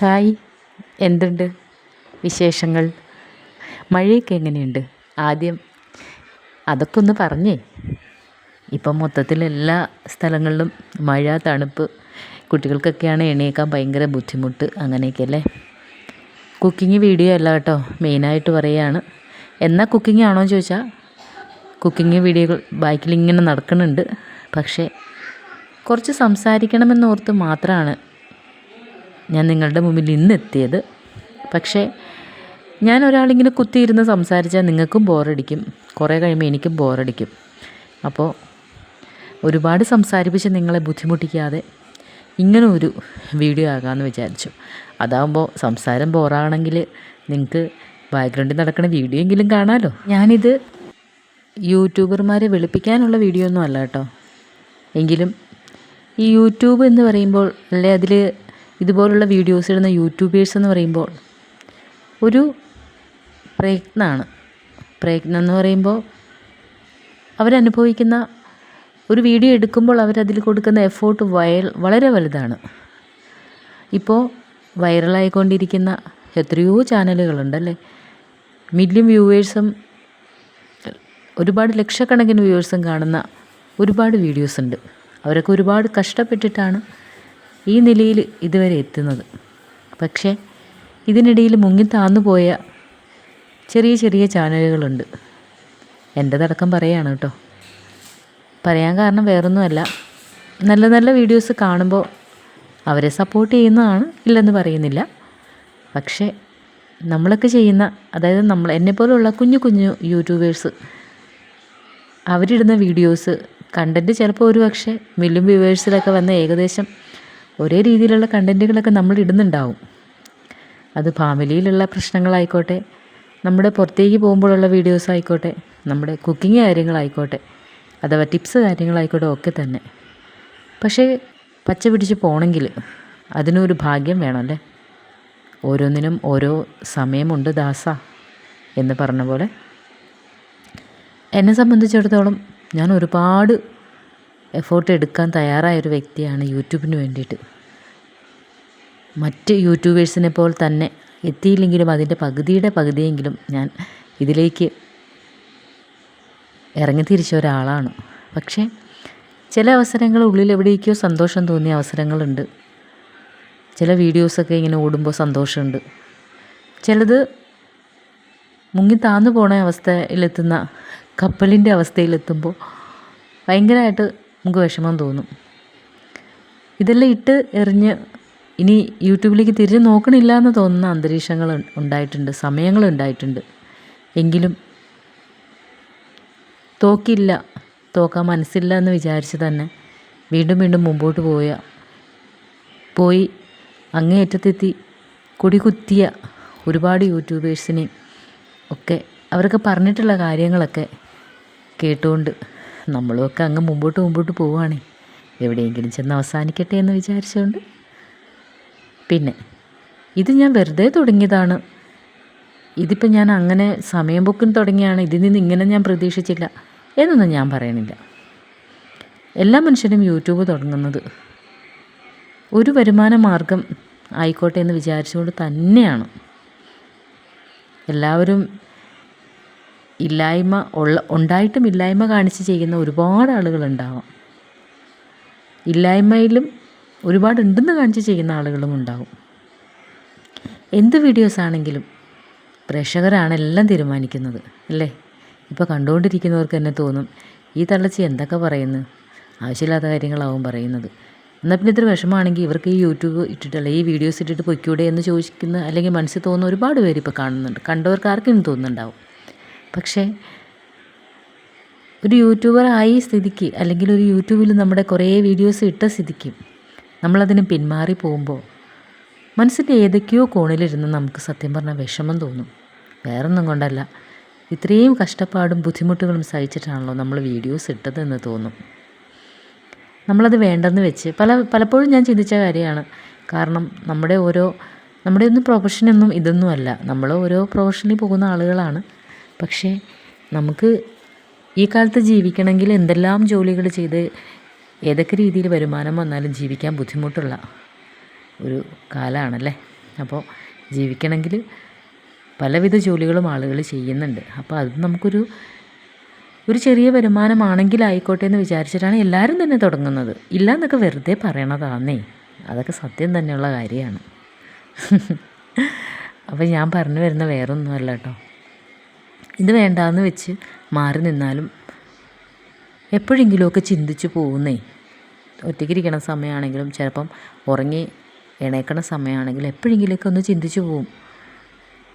Hi. എന്തുണ്ട് വിശേഷങ്ങൾ? മഴയൊക്കെ എങ്ങനെയുണ്ട്? ആദ്യം അതൊക്കെ ഒന്ന് പറഞ്ഞേ. ഇപ്പം മൊത്തത്തിൽ എല്ലാ സ്ഥലങ്ങളിലും മഴ തണുപ്പ് കുട്ടികൾക്കൊക്കെയാണ് എണീക്കാൻ ഭയങ്കര ബുദ്ധിമുട്ട് അങ്ങനെയൊക്കെ അല്ലേ? കുക്കിംഗ് വീഡിയോ അല്ല കേട്ടോ മെയിനായിട്ട് പറയുകയാണ് എന്നാൽ കുക്കിംഗ് ആണോ എന്ന് ചോദിച്ചാൽ കുക്കിംഗ് വീഡിയോകൾ ബൈക്കിൽ ഇങ്ങനെ നടക്കുന്നുണ്ട്. പക്ഷേ കുറച്ച് സംസാരിക്കണമെന്നോർത്ത് മാത്രമാണ് ഞാൻ നിങ്ങളുടെ മുമ്പിൽ ഇന്നെത്തിയത്. പക്ഷേ ഞാൻ ഒരാളിങ്ങനെ കുത്തിയിരുന്ന് സംസാരിച്ചാൽ നിങ്ങൾക്കും ബോറടിക്കും. കുറേ കഴിയുമ്പോൾ എനിക്കും ബോറടിക്കും. അപ്പോൾ ഒരുപാട് സംസാരിപ്പിച്ച് നിങ്ങളെ ബുദ്ധിമുട്ടിക്കാതെ ഇങ്ങനെ ഒരു വീഡിയോ ആകാമെന്ന് വിചാരിച്ചു. അതാകുമ്പോൾ സംസാരം ബോറാണെങ്കിൽ നിങ്ങൾക്ക് ബാക്ക്ഗ്രൗണ്ടിൽ നടക്കുന്ന വീഡിയോ എങ്കിലും കാണാമല്ലോ ഞാനിത് യൂട്യൂബർമാരെ വെളുപ്പിക്കാനുള്ള വീഡിയോ ഒന്നും അല്ല കേട്ടോ. എങ്കിലും ഈ യൂട്യൂബ് എന്ന് പറയുമ്പോൾ അല്ലെ അതിൽ ഇതുപോലുള്ള വീഡിയോസ് ഇടുന്ന യൂട്യൂബേഴ്സ് എന്ന് പറയുമ്പോൾ ഒരു പ്രയത്നമാണ്. പ്രയത്നം എന്ന് പറയുമ്പോൾ അവരനുഭവിക്കുന്ന ഒരു വീഡിയോ എടുക്കുമ്പോൾ അവരതിൽ കൊടുക്കുന്ന എഫേർട്ട് വയൽ വളരെ വലുതാണ്. ഇപ്പോൾ വൈറലായിക്കൊണ്ടിരിക്കുന്ന എത്രയോ ചാനലുകളുണ്ടല്ലേ മില്യൺ വ്യൂവേഴ്സും ഒരുപാട് ലക്ഷക്കണക്കിന് വ്യൂവേഴ്സും കാണുന്ന ഒരുപാട് വീഡിയോസ് ഉണ്ട്. അവരൊക്കെ ഒരുപാട് കഷ്ടപ്പെട്ടിട്ടാണ് ഈ നിലയിൽ ഇതുവരെ എത്തുന്നത്. പക്ഷേ ഇതിനിടയിൽ മുങ്ങി താന്നു പോയ ചെറിയ ചെറിയ ചാനലുകളുണ്ട്. എന്റെ തടക്കം പറയാണ് കേട്ടോ. പറയാൻ കാരണം വേറൊന്നുമല്ല. നല്ല നല്ല വീഡിയോസ് കാണുമ്പോൾ അവരെ സപ്പോർട്ട് ചെയ്യുന്നതാണ് ഇല്ലെന്ന് പറയുന്നില്ല. പക്ഷേ നമ്മളൊക്കെ ചെയ്യുന്ന അതായത് നമ്മൾ എന്നെപ്പോലുള്ള കുഞ്ഞു കുഞ്ഞു യൂട്യൂബേഴ്സ് അവരിടുന്ന വീഡിയോസ് കണ്ടന്റ് ചിലപ്പോൾ ഒരു പക്ഷേ മില്ലും വ്യൂവേഴ്സിലൊക്കെ വന്ന ഏകദേശം ഒരേ രീതിയിലുള്ള കണ്ടന്റുകളൊക്കെ നമ്മൾ ഇടുന്നുണ്ടാവും. അത് ഫാമിലിയിലുള്ള പ്രശ്നങ്ങളായിക്കോട്ടെ നമ്മുടെ പുറത്തേക്ക് പോകുമ്പോഴുള്ള വീഡിയോസ് ആയിക്കോട്ടെ നമ്മുടെ കുക്കിംഗ് കാര്യങ്ങളായിക്കോട്ടെ അഥവാ ടിപ്സ് കാര്യങ്ങളായിക്കോട്ടെ ഒക്കെ തന്നെ. പക്ഷേ പച്ച പിടിച്ച് പോകണമെങ്കിൽ അതിനൊരു ഭാഗ്യം വേണമല്ലേ ഓരോന്നിനും ഓരോ സമയമുണ്ട് ദാസ എന്ന് പറഞ്ഞ പോലെ. എന്നെ സംബന്ധിച്ചിടത്തോളം ഞാൻ ഒരുപാട് എഫേർട്ട് എടുക്കാൻ തയ്യാറായൊരു വ്യക്തിയാണ് യൂട്യൂബിന് വേണ്ടിയിട്ട്. മറ്റ് യൂട്യൂബേഴ്സിനെ പോലെ തന്നെ എത്തിയില്ലെങ്കിലും അതിന്റെ പകുതിയുടെ പകുതിയെങ്കിലും ഞാൻ ഇതിലേക്ക് ഇറങ്ങി തിരിച്ച ഒരാളാണ്. പക്ഷേ ചില അവസരങ്ങൾ ഉള്ളിൽ എവിടേക്കോ സന്തോഷം തോന്നിയ അവസരങ്ങളുണ്ട്. ചില വീഡിയോസൊക്കെ ഇങ്ങനെ ഓടുമ്പോൾ സന്തോഷമുണ്ട്. ചിലത് മുങ്ങി താന്നു പോണ അവസ്ഥയിലെത്തുന്ന കപ്പലിന്റെ അവസ്ഥയിലെത്തുമ്പോൾ ഭയങ്കരമായിട്ട് നമുക്ക് വിഷമം തോന്നും. ഇതെല്ലാം ഇട്ട് എറിഞ്ഞ് ഇനി യൂട്യൂബിലേക്ക് തിരിഞ്ഞ് നോക്കണില്ല എന്ന് തോന്നുന്ന അന്തരീക്ഷങ്ങൾ ഉണ്ടായിട്ടുണ്ട് സമയങ്ങളുണ്ടായിട്ടുണ്ട് എങ്കിലും തോക്കില്ല തോക്കാൻ മനസ്സില്ല എന്ന് വിചാരിച്ച് തന്നെ വീണ്ടും വീണ്ടും മുമ്പോട്ട് പോയ പോയി അങ്ങേയറ്റത്തെത്തി കൊടി കുത്തിയ ഒരുപാട് യൂട്യൂബേഴ്സിനെയും ഒക്കെ അവരൊക്കെ പറഞ്ഞിട്ടുള്ള കാര്യങ്ങളൊക്കെ കേട്ടുകൊണ്ട് നമ്മളുമൊക്കെ അങ്ങ് മുമ്പോട്ട് മുമ്പോട്ട് പോവുകയാണേ. എവിടെയെങ്കിലും ചെന്ന് അവസാനിക്കട്ടെ എന്ന് വിചാരിച്ചുകൊണ്ട് പിന്നെ ഇത് ഞാൻ വെറുതെ തുടങ്ങിയതാണ്. ഇതിപ്പോൾ ഞാൻ അങ്ങനെ സമയം പൊക്കിന് തുടങ്ങിയാണ്. ഇതിൽ നിന്ന് ഇങ്ങനെ ഞാൻ പ്രതീക്ഷിച്ചില്ല എന്നൊന്നും ഞാൻ പറയണില്ല. എല്ലാ മനുഷ്യരും യൂട്യൂബ് തുടങ്ങുന്നത് ഒരു വരുമാന മാർഗം ആയിക്കോട്ടെ എന്ന് വിചാരിച്ചുകൊണ്ട് തന്നെയാണ്. എല്ലാവരും ഇല്ലായ്മ ഉള്ള ഉണ്ടായിട്ടും ഇല്ലായ്മ കാണിച്ച് ചെയ്യുന്ന ഒരുപാട് ആളുകളുണ്ടാവാം. ഇല്ലായ്മയിലും ഒരുപാട് ഉണ്ടെന്ന് കാണിച്ച് ചെയ്യുന്ന ആളുകളും ഉണ്ടാവും. എന്ത് വീഡിയോസ് ആണെങ്കിലും പ്രേക്ഷകരാണ് എല്ലാം തീരുമാനിക്കുന്നത് അല്ലേ? ഇപ്പോൾ കണ്ടുകൊണ്ടിരിക്കുന്നവർക്ക് തന്നെ തോന്നും ഈ തള്ളച്ചി എന്തൊക്കെ പറയുന്നു? ആവശ്യമില്ലാത്ത കാര്യങ്ങളാവും പറയുന്നത്. എന്നാൽ പിന്നെ ഇത്ര വിഷമമാണെങ്കിൽ ഇവർക്ക് ഈ യൂട്യൂബ് ഇട്ടിട്ടല്ല ഈ വീഡിയോസ് ഇട്ടിട്ട് പൊയ്ക്കൂടെ എന്ന് ചോദിക്കുന്ന അല്ലെങ്കിൽ മനസ്സിൽ തോന്നുന്ന ഒരുപാട് പേര് ഇപ്പോൾ കാണുന്നുണ്ട്. കണ്ടവർക്ക് ആർക്കും തോന്നുന്നുണ്ടാവും. പക്ഷേ ഒരു യൂട്യൂബർ ആയി സ്ഥിതിക്ക് അല്ലെങ്കിൽ ഒരു യൂട്യൂബിൽ നമ്മുടെ കുറേ വീഡിയോസ് ഇട്ട സ്ഥിതിക്ക് നമ്മളതിന് പിന്മാറി പോകുമ്പോൾ മനസ്സിന്റെ ഏതൊക്കെയോ കോണിലിരുന്ന് നമുക്ക് സത്യം പറഞ്ഞാൽ വിഷമം തോന്നും. വേറൊന്നും കൊണ്ടല്ല. ഇത്രയും കഷ്ടപ്പാടും ബുദ്ധിമുട്ടുകളും സഹിച്ചിട്ടാണല്ലോ നമ്മൾ വീഡിയോസ് ഇട്ടതെന്ന് തോന്നും. നമ്മളത് വേണ്ടെന്ന് വെച്ച് പല പലപ്പോഴും ഞാൻ ചിന്തിച്ച കാര്യമാണ്. കാരണം നമ്മുടെ ഓരോ നമ്മുടെ ഒന്നും പ്രൊഫഷനൊന്നും ഇതൊന്നും അല്ല നമ്മൾ ഓരോ പ്രൊഫഷനിൽ പോകുന്ന ആളുകളാണ്. പക്ഷേ നമുക്ക് ഈ കാലത്ത് ജീവിക്കണമെങ്കിൽ എന്തെല്ലാം ജോലികൾ ചെയ്ത് ഏതൊക്കെ രീതിയിൽ വരുമാനം വന്നാലും ജീവിക്കാൻ ബുദ്ധിമുട്ടുള്ള ഒരു കാലമാണല്ലേ? അപ്പോൾ ജീവിക്കണമെങ്കിൽ പലവിധ ജോലികളും ആളുകൾ ചെയ്യുന്നുണ്ട്. അപ്പോൾ അത് നമുക്കൊരു ഒരു ചെറിയ വരുമാനമാണെങ്കിലായിക്കോട്ടെ എന്ന് വിചാരിച്ചിട്ടാണ് എല്ലാവരും തന്നെ തുടങ്ങുന്നത്. ഇല്ല എന്നൊക്കെ വെറുതെ പറയണതാന്നേ. അതൊക്കെ സത്യം തന്നെയുള്ള കാര്യമാണ്. അപ്പോൾ ഞാൻ പറഞ്ഞു വരുന്ന വേറൊന്നുമല്ല കേട്ടോ. ഇത് വേണ്ടാന്ന് വെച്ച് മാറി നിന്നാലും എപ്പോഴെങ്കിലുമൊക്കെ ചിന്തിച്ചു പോകുന്നേ. ഒറ്റയ്ക്കിരിക്കണ സമയമാണെങ്കിലും ചിലപ്പം ഉറങ്ങി എണീക്കണ സമയമാണെങ്കിലും എപ്പോഴെങ്കിലുമൊക്കെ ഒന്ന് ചിന്തിച്ചു പോവും.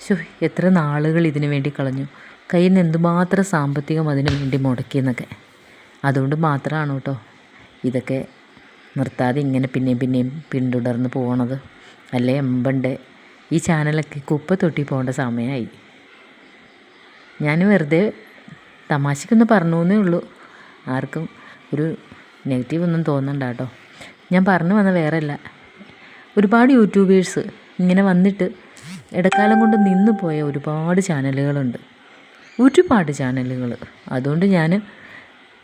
ശോ എത്ര നാളുകൾ ഇതിനു വേണ്ടി കളഞ്ഞു. കയ്യിൽ നിന്ന് എന്തുമാത്രം സാമ്പത്തികം അതിനു വേണ്ടി മുടക്കിയെന്നൊക്കെ. അതുകൊണ്ട് മാത്രമാണ് കേട്ടോ ഇതൊക്കെ നിർത്താതെ ഇങ്ങനെ പിന്നെയും പിന്നെയും പിന്തുടർന്ന് പോകണത് അല്ലേ എമ്പണ്ട് ഈ ചാനലൊക്കെ കുപ്പ തൊട്ടി പോകേണ്ട സമയമായി. ഞാൻ വെറുതെ തമാശക്കൊന്ന് പറഞ്ഞു എന്നേ ഉള്ളൂ. ആർക്കും ഒരു നെഗറ്റീവ് ഒന്നും തോന്നണ്ട കേട്ടോ. ഞാൻ പറഞ്ഞു വന്ന വേറെയല്ല. ഒരുപാട് യൂട്യൂബേഴ്സ് ഇങ്ങനെ വന്നിട്ട് ഇടക്കാലം കൊണ്ട് നിന്ന് പോയ ഒരുപാട് ചാനലുകളുണ്ട്. ഒരുപാട് ചാനലുകൾ. അതുകൊണ്ട് ഞാൻ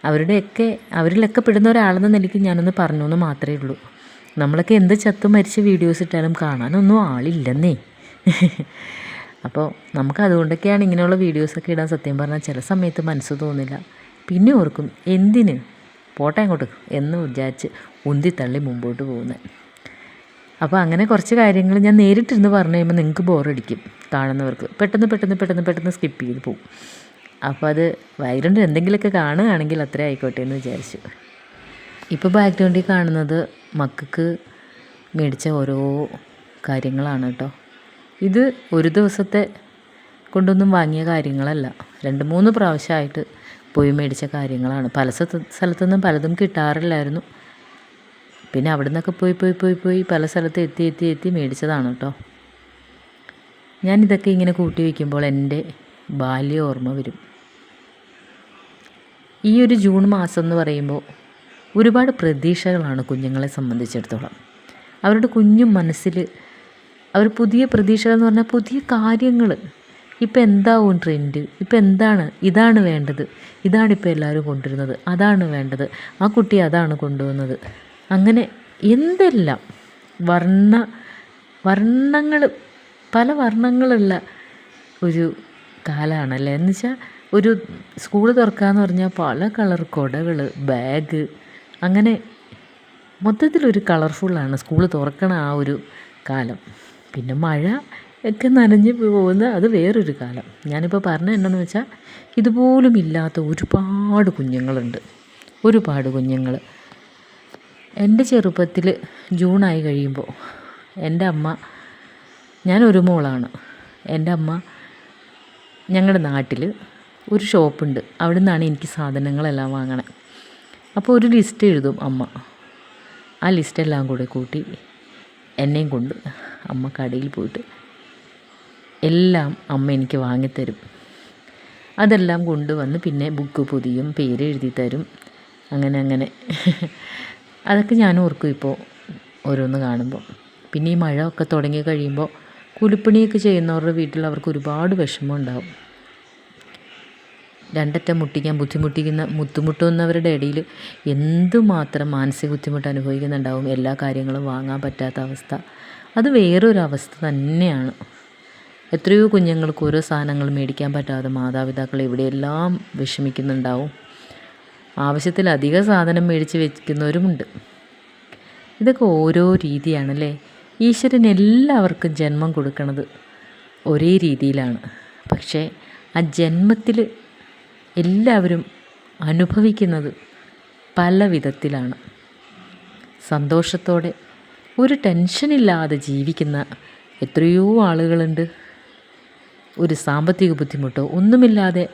അവരുടെയൊക്കെ അവരിലൊക്കെ പെടുന്ന ഒരാളെന്ന നിലയ്ക്ക് ഞാനൊന്ന് പറഞ്ഞു എന്ന് മാത്രമേ ഉള്ളൂ. നമ്മളൊക്കെ എന്ത് ചത്തു മരിച്ച വീഡിയോസ് ഇട്ടാലും കാണാനൊന്നും ആളില്ലെന്നേ. അപ്പോൾ നമുക്ക് അതുകൊണ്ടൊക്കെയാണ് ഇങ്ങനെയുള്ള വീഡിയോസൊക്കെ ഇടാൻ സത്യം പറഞ്ഞാൽ ചില സമയത്ത് മനസ്സ് തോന്നില്ല. പിന്നെ ഓർക്കും എന്തിന്? പോട്ടെ അങ്ങോട്ട് എന്ന് വിചാരിച്ച് ഉന്തിത്തള്ളി മുമ്പോട്ട് പോകുന്നത് അപ്പോൾ അങ്ങനെ കുറച്ച് കാര്യങ്ങൾ ഞാൻ നേരിട്ടിരുന്ന് പറഞ്ഞു കഴിയുമ്പോൾ നിങ്ങൾക്ക് ബോറടിക്കും കാണുന്നവർക്ക്. പെട്ടെന്ന് പെട്ടെന്ന് പെട്ടെന്ന് പെട്ടെന്ന് സ്കിപ്പ് ചെയ്ത് പോകും അപ്പോൾ അത് ബാക്ക്ഗ്രൗണ്ടിൽ എന്തെങ്കിലുമൊക്കെ കാണുകയാണെങ്കിൽ അത്രേ ആയിക്കോട്ടെ എന്ന് വിചാരിച്ചു. ഇപ്പോൾ ബാക്ക്ഗ്രൗണ്ടിൽ കാണുന്നത് മക്കൾക്ക് മേടിച്ച ഓരോ കാര്യങ്ങളാണ് കേട്ടോ. ഇത് ഒരു ദിവസത്തെ കൊണ്ടൊന്നും വാങ്ങിയ കാര്യങ്ങളല്ല. രണ്ട് മൂന്ന് പ്രാവശ്യമായിട്ട് പോയി മേടിച്ച കാര്യങ്ങളാണ്. പല സ്ഥ സ്ഥലത്തുനിന്നും പലതും കിട്ടാറില്ലായിരുന്നു. പിന്നെ അവിടെ നിന്നൊക്കെ പോയി പോയി പോയി പോയി പല സ്ഥലത്ത് എത്തി എത്തി എത്തി മേടിച്ചതാണ് കേട്ടോ ഞാനിതൊക്കെ ഇങ്ങനെ കൂട്ടി വയ്ക്കുമ്പോൾ എന്റെ ബാല്യ ഓർമ്മ വരും. ഈ ഒരു ജൂൺ മാസം എന്ന് പറയുമ്പോൾ ഒരുപാട് പ്രതീക്ഷകളാണ് കുഞ്ഞുങ്ങളെ സംബന്ധിച്ചിടത്തോളം. അവരുടെ കുഞ്ഞു മനസ്സിൽ അവർ പുതിയ പ്രതീക്ഷകൾ എന്ന് പറഞ്ഞാൽ പുതിയ കാര്യങ്ങൾ. ഇപ്പം എന്താവും ട്രെൻഡ്? ഇപ്പം എന്താണ്? ഇതാണ് വേണ്ടത്. ഇതാണ് ഇപ്പോൾ എല്ലാവരും കൊണ്ടുവരുന്നത്. അതാണ് വേണ്ടത്. ആ കുട്ടി അതാണ് കൊണ്ടുവന്നത്. അങ്ങനെ എന്തെല്ലാം വർണ വർണങ്ങൾ പല വർണങ്ങളുള്ള ഒരു കാലമാണല്ലേ? എന്ന് വെച്ചാൽ ഒരു സ്കൂൾ തുറക്കാന്ന് പറഞ്ഞാൽ പല കളർ കുടകൾ ബാഗ് അങ്ങനെ മൊത്തത്തിലൊരു കളർഫുള്ളാണ് സ്കൂൾ തുറക്കണ ആ ഒരു കാലം. പിന്നെ മഴ ഒക്കെ നനഞ്ഞ് പോകുന്ന അത് വേറൊരു കാലം. ഞാനിപ്പോൾ പറഞ്ഞത് എന്താണെന്ന് വെച്ചാൽ ഇതുപോലും ഇല്ലാത്ത ഒരുപാട് കുഞ്ഞുങ്ങളുണ്ട്. ഒരുപാട് കുഞ്ഞുങ്ങൾ എന്റെ ചെറുപ്പത്തിൽ ജൂണായി കഴിയുമ്പോൾ എന്റെ അമ്മ ഞാൻ ഒരു മോളാണ്. എന്റെ അമ്മ ഞങ്ങളുടെ നാട്ടിൽ ഒരു ഷോപ്പുണ്ട്. അവിടെ നിന്നാണ് എനിക്ക് സാധനങ്ങളെല്ലാം വാങ്ങണേ. അപ്പോൾ ഒരു ലിസ്റ്റ് എഴുതും അമ്മ. ആ ലിസ്റ്റെല്ലാം കൂടെ കൂട്ടി എന്നെയും കൊണ്ട് അമ്മ കടയിൽ പോയിട്ട് എല്ലാം അമ്മ എനിക്ക് വാങ്ങിത്തരും. അതെല്ലാം കൊണ്ടുവന്ന് പിന്നെ ബുക്ക് പൊതിയും പേര് എഴുതി തരും. അങ്ങനെ അങ്ങനെ. അതൊക്കെ ഞാൻ ഓർക്കും ഇപ്പോൾ ഓരോന്ന് കാണുമ്പോൾ പിന്നെ ഈ മഴ ഒക്കെ തുടങ്ങി കഴിയുമ്പോൾ കൂലിപ്പണിയൊക്കെ ചെയ്യുന്നവരുടെ വീട്ടിൽ അവർക്ക് ഒരുപാട് വിഷമം ഉണ്ടാവും. രണ്ടറ്റം മുട്ടിക്കാൻ ബുദ്ധിമുട്ടിക്കുന്ന ബുദ്ധിമുട്ടുന്നവരുടെ ഇടയിൽ എന്തുമാത്രം മാനസിക ബുദ്ധിമുട്ട് അനുഭവിക്കുന്നുണ്ടാവും? എല്ലാ കാര്യങ്ങളും വാങ്ങാൻ പറ്റാത്ത അവസ്ഥ. അത് വേറൊരു അവസ്ഥ തന്നെയാണ്. എത്രയോ കുഞ്ഞുങ്ങൾക്ക് ഓരോ സാധനങ്ങൾ മേടിക്കാൻ പറ്റാതെ മാതാപിതാക്കൾ എവിടെയെല്ലാം വിഷമിക്കുന്നുണ്ടാവും. ആവശ്യത്തിലധികം സാധനം മേടിച്ച് വെക്കുന്നവരുമുണ്ട് ഇതൊക്കെ ഓരോ രീതിയാണല്ലേ? ഈശ്വരൻ എല്ലാവർക്കും ജന്മം കൊടുക്കുന്നത് ഒരേ രീതിയിലാണ്. പക്ഷേ ആ ജന്മത്തിൽ എല്ലാവരും അനുഭവിക്കുന്നത് പല വിധത്തിലാണ്. സന്തോഷത്തോടെ ഒരു ടെൻഷനില്ലാതെ ജീവിക്കുന്ന എത്രയോ ആളുകളുണ്ട്. ഒരു സാമ്പത്തിക ബുദ്ധിമുട്ടോ ഒന്നുമില്ലാതെ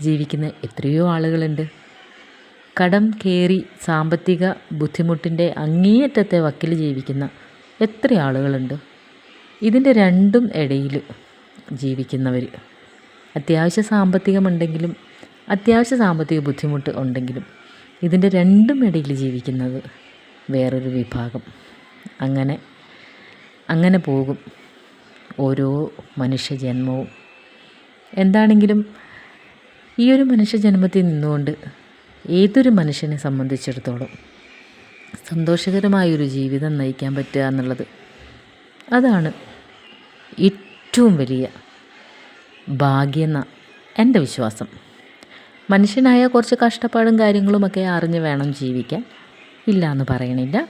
ജീവിക്കുന്ന എത്രയോ ആളുകളുണ്ട്. കടം കയറി സാമ്പത്തിക ബുദ്ധിമുട്ടിന്റെ അങ്ങേയറ്റത്തെ വക്കിൽ ജീവിക്കുന്ന എത്ര ആളുകളുണ്ട്. ഇതിന്റെ രണ്ടും ഇടയിൽ ജീവിക്കുന്നവർ. അത്യാവശ്യ സാമ്പത്തികമുണ്ടെങ്കിലും അത്യാവശ്യ സാമ്പത്തിക ബുദ്ധിമുട്ട് ഉണ്ടെങ്കിലും ഇതിന്റെ രണ്ടും ഇടയിൽ ജീവിക്കുന്നത് വേറൊരു വിഭാഗം. അങ്ങനെ അങ്ങനെ പോകും ഓരോ മനുഷ്യജന്മവും. എന്താണെങ്കിലും ഈ ഒരു മനുഷ്യജന്മത്തിൽ നിന്നുകൊണ്ട് ഏതൊരു മനുഷ്യനെ സംബന്ധിച്ചിടത്തോളം സന്തോഷകരമായൊരു ജീവിതം നയിക്കാൻ പറ്റുക എന്നുള്ളത് അതാണ് ഏറ്റവും വലിയ ഭാഗ്യെന്ന എന്റെ വിശ്വാസം. മനുഷ്യനായ കുറച്ച് കഷ്ടപ്പാടും കാര്യങ്ങളുമൊക്കെ അറിഞ്ഞ് വേണം ജീവിക്കാൻ. ഇല്ല എന്ന് പറയണില്ല.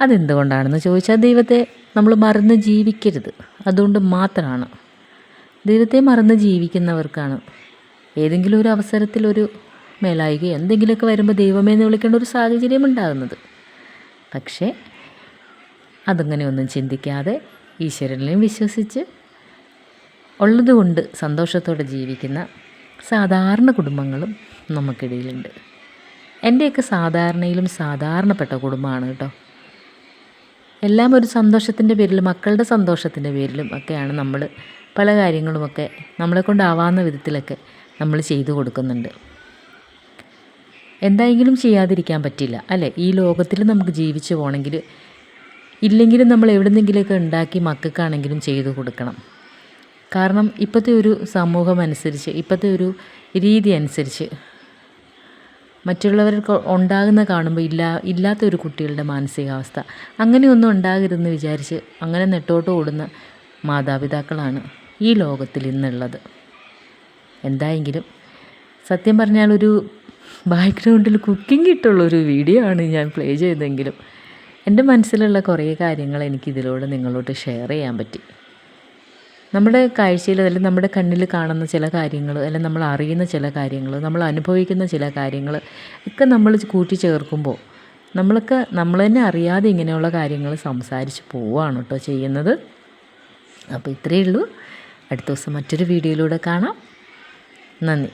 അതെന്തുകൊണ്ടാണെന്ന് ചോദിച്ചാൽ ദൈവത്തെ നമ്മൾ മറന്ന് ജീവിക്കരുത്. അതുകൊണ്ട് മാത്രമാണ്. ദൈവത്തെ മറന്ന് ജീവിക്കുന്നവർക്കാണ് ഏതെങ്കിലും ഒരു അവസരത്തിൽ ഒരു മേലായിക എന്തെങ്കിലുമൊക്കെ വരുമ്പോൾ ദൈവമേ എന്ന് വിളിക്കേണ്ട ഒരു സാഹചര്യം ഉണ്ടാകുന്നത്. പക്ഷേ അതങ്ങനെയൊന്നും ചിന്തിക്കാതെ ഈശ്വരനിലും വിശ്വസിച്ച് ഉള്ളതുകൊണ്ട് സന്തോഷത്തോടെ ജീവിക്കുന്ന സാധാരണ കുടുംബങ്ങളും നമുക്കിടയിലുണ്ട്. എന്റെയൊക്കെ സാധാരണയിലും സാധാരണപ്പെട്ട കുടുംബമാണ് കേട്ടോ. എല്ലാം ഒരു സന്തോഷത്തിന്റെ പേരിലും മക്കളുടെ സന്തോഷത്തിന്റെ പേരിലും ഒക്കെയാണ് നമ്മൾ പല കാര്യങ്ങളുമൊക്കെ നമ്മളെ കൊണ്ടാവാവുന്ന വിധത്തിലൊക്കെ നമ്മൾ ചെയ്തു കൊടുക്കുന്നുണ്ട്. എന്തായെങ്കിലും ചെയ്യാതിരിക്കാൻ പറ്റില്ല അല്ലേ? ഈ ലോകത്തിൽ നമുക്ക് ജീവിച്ചു പോകണമെങ്കിൽ ഇല്ലെങ്കിലും നമ്മൾ എവിടെ നിന്നെങ്കിലുമൊക്കെ ഉണ്ടാക്കി മക്കൾക്കാണെങ്കിലും ചെയ്തു കൊടുക്കണം. കാരണം ഇപ്പോഴത്തെ ഒരു സമൂഹം അനുസരിച്ച് ഇപ്പോഴത്തെ ഒരു രീതി അനുസരിച്ച് മറ്റുള്ളവർക്ക് ഉണ്ടാകുന്ന കാണുമ്പോൾ ഇല്ല ഇല്ലാത്ത ഒരു കുട്ടികളുടെ മാനസികാവസ്ഥ. അങ്ങനെയൊന്നും ഉണ്ടാകരുതെന്ന് വിചാരിച്ച് അങ്ങനെ നെട്ടോട്ട് ഓടുന്ന മാതാപിതാക്കളാണ് ഈ ലോകത്തിൽ ഇന്നുള്ളത്. എന്തായെങ്കിലും സത്യം പറഞ്ഞാൽ ഒരു ബാക്ക്ഗ്രൗണ്ടിൽ കുക്കിംഗ് ഇട്ടുള്ളൊരു വീഡിയോ ആണ് ഞാൻ പ്ലേ ചെയ്തെങ്കിലും എന്റെ മനസ്സിലുള്ള കുറേ കാര്യങ്ങൾ എനിക്കിതിലൂടെ നിങ്ങളോട് ഷെയർ ചെയ്യാൻ പറ്റി. നമ്മുടെ കാഴ്ചയിൽ അല്ലെങ്കിൽ നമ്മുടെ കണ്ണിൽ കാണുന്ന ചില കാര്യങ്ങൾ അല്ലെങ്കിൽ നമ്മൾ അറിയുന്ന ചില കാര്യങ്ങൾ നമ്മൾ അനുഭവിക്കുന്ന ചില കാര്യങ്ങൾ ഒക്കെ നമ്മൾ കൂട്ടിച്ചേർക്കുമ്പോൾ നമ്മളൊക്കെ നമ്മൾ തന്നെ അറിയാതെ ഇങ്ങനെയുള്ള കാര്യങ്ങൾ സംസാരിച്ച് പോവുകയാണ് കേട്ടോ ചെയ്യുന്നത്. അപ്പോൾ ഇത്രയേ ഉള്ളൂ. അടുത്ത ദിവസം മറ്റൊരു വീഡിയോയിലൂടെ കാണാം. നന്ദി.